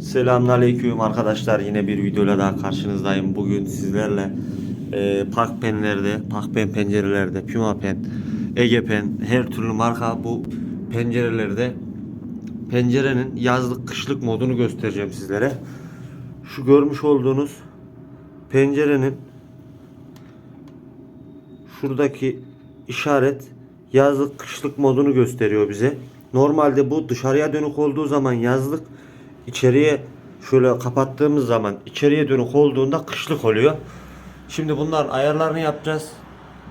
Selamünaleyküm arkadaşlar. Yine bir videoyla daha karşınızdayım. Bugün sizlerle e, park penlerde, park pen pencerelerde, Puma pen, Ege pen, her türlü marka bu pencerelerde pencerenin yazlık kışlık modunu göstereceğim sizlere. Şu görmüş olduğunuz pencerenin şuradaki işaret yazlık kışlık modunu gösteriyor bize. Normalde bu dışarıya dönük olduğu zaman yazlık, içeriye şöyle kapattığımız zaman içeriye dönük olduğunda kışlık oluyor. Şimdi bunların ayarlarını yapacağız.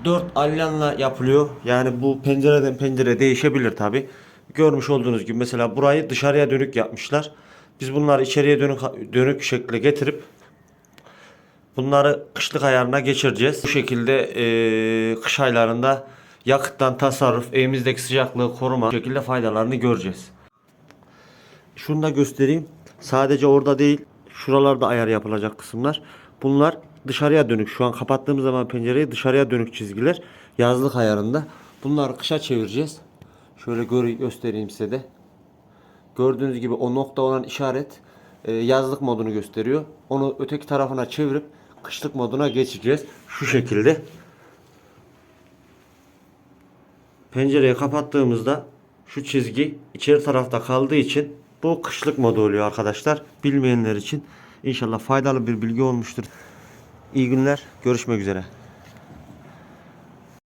4 alyanla yapılıyor. Yani bu pencereden pencere değişebilir tabi. Görmüş olduğunuz gibi mesela burayı dışarıya dönük yapmışlar. Biz bunları içeriye dönük dönük şekle getirip Bunları kışlık ayarına geçireceğiz. Bu şekilde eee, kış aylarında yakıttan tasarruf, evimizdeki sıcaklığı koruma şekilde faydalarını göreceğiz. Şunu da göstereyim. Sadece orada değil, şuralarda ayar yapılacak kısımlar. Bunlar dışarıya dönük. Şu an kapattığımız zaman pencereyi dışarıya dönük çizgiler. Yazlık ayarında. Bunları kışa çevireceğiz. Şöyle gör göstereyim size de. Gördüğünüz gibi o nokta olan işaret e, yazlık modunu gösteriyor. Onu öteki tarafına çevirip kışlık moduna geçeceğiz. Şu şekilde. Pencereyi kapattığımızda şu çizgi içeri tarafta kaldığı için bu kışlık modu oluyor arkadaşlar. Bilmeyenler için inşallah faydalı bir bilgi olmuştur. İyi günler. Görüşmek üzere.